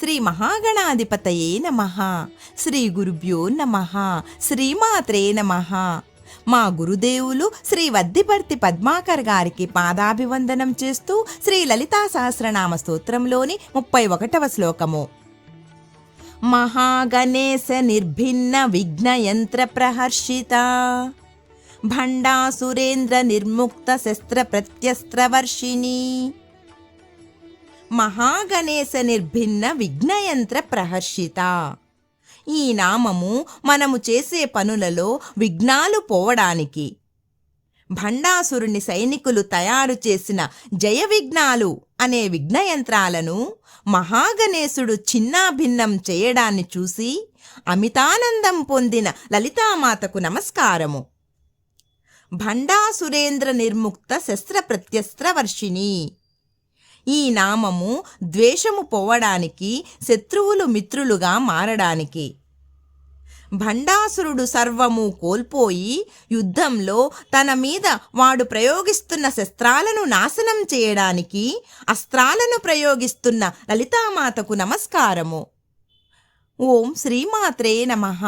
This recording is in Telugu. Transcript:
శ్రీ మహాగణాధిపతయే నమ. శ్రీ గురుభ్యో నమ. శ్రీమాత్రే నమ. మా గురుదేవులు శ్రీ వద్దిపర్తి పద్మాకర్ గారికి పాదాభివందనం చేస్తూ శ్రీ లలితా సహస్రనామ స్తోత్రంలోని ముప్పై ఒకటవ శ్లోకము. మహాగణేశ నిర్భిన్న విఘ్నయంత్ర ప్రహర్షిత. భండాసురేంద్ర నిర్ముక్త శస్త్ర ప్రత్యస్త్రవర్షిణి మహాగణేశ నిర్భిన్న విఘ్నయంత్ర ప్రహర్షిత. ఈ నామము మనము చేసే పనులలో విఘ్నాలు పోవడానికి. భండాసురుని సైనికులు తయారు చేసిన జయ విఘ్నాలు అనే విఘ్నయంత్రాలను మహాగణేశుడు చిన్నాభిన్నం చేయడాన్ని చూసి అమితానందం పొందిన లలితామాతకు నమస్కారము. భండాసురేంద్ర నిర్ముక్త శస్త్ర ప్రత్యస్త్ర వర్షిణి. ఈ నామము ద్వేషము పోవడానికి శత్రువులు మిత్రులుగా మారడానికి. భండాసురుడు సర్వము కోల్పోయి యుద్ధంలో తన మీద వాడు ప్రయోగిస్తున్న శస్త్రాలను నాశనం చేయడానికి అస్త్రాలను ప్రయోగిస్తున్న లలితామాతకు నమస్కారము. ఓం శ్రీమాత్రే నమః.